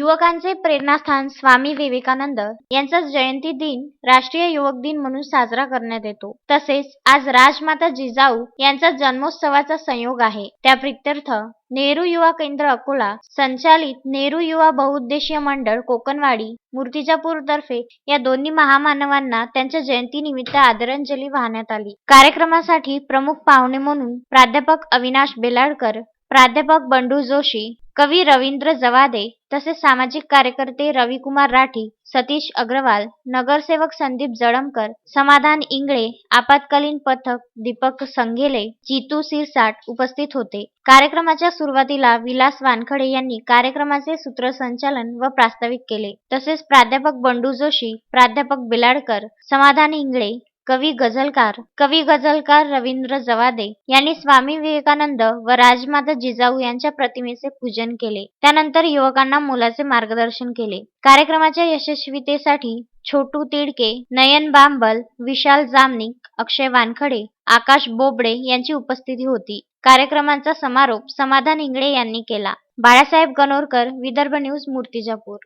युवकांचे प्रेरणास्थान स्वामी विवेकानंद यांचा जयंती दिन राष्ट्रीय युवक दिन म्हणून साजरा करण्यात येतो. तसेच आज राजमाता जिजाऊ यांचा जन्मोत्सवाचा संयोग आहे. त्या प्रित्यर्थ नेहरू युवा केंद्र अकोला संचालित नेहरू युवा बहुउद्देशीय मंडळ कोकणवाडी मूर्तिजापूर तर्फे या दोन्ही महामानवांना त्यांच्या जयंतीनिमित्त आदरांजली वाहण्यात आली. कार्यक्रमासाठी प्रमुख पाहुणे म्हणून प्राध्यापक अविनाश बेलाडकर प्राध्यापक बंडू जोशी कवी रवींद्र जवादे तसेच सामाजिक कार्यकर्ते रविकुमार राठी सतीश अग्रवाल नगरसेवक संदीप जळमकर समाधान इंगळे आपत्कालीन पथक दीपक संघेले जितू सिरसाट उपस्थित होते. कार्यक्रमाच्या सुरुवातीला विलास वानखडे यांनी कार्यक्रमाचे सूत्रसंचालन व प्रास्ताविक केले. तसेच प्राध्यापक बंडू जोशी प्राध्यापक बिलाडकर समाधान इंगळे कवी गझलकार कवी गझलकार रवींद्र जवादे यांनी स्वामी विवेकानंद व राजमाता जिजाऊ यांच्या प्रतिमेचे पूजन केले. त्यानंतर युवकांना मोलाचे मार्गदर्शन केले. कार्यक्रमाच्या यशस्वीतेसाठी छोटू तिडके नयन बांबल विशाल जामनिक अक्षय वानखडे आकाश बोबडे यांची उपस्थिती होती. कार्यक्रमाचा समारोप समाधान इंगळे यांनी केला. बाळासाहेब गणोरकर विदर्भ न्यूज मूर्तिजापूर.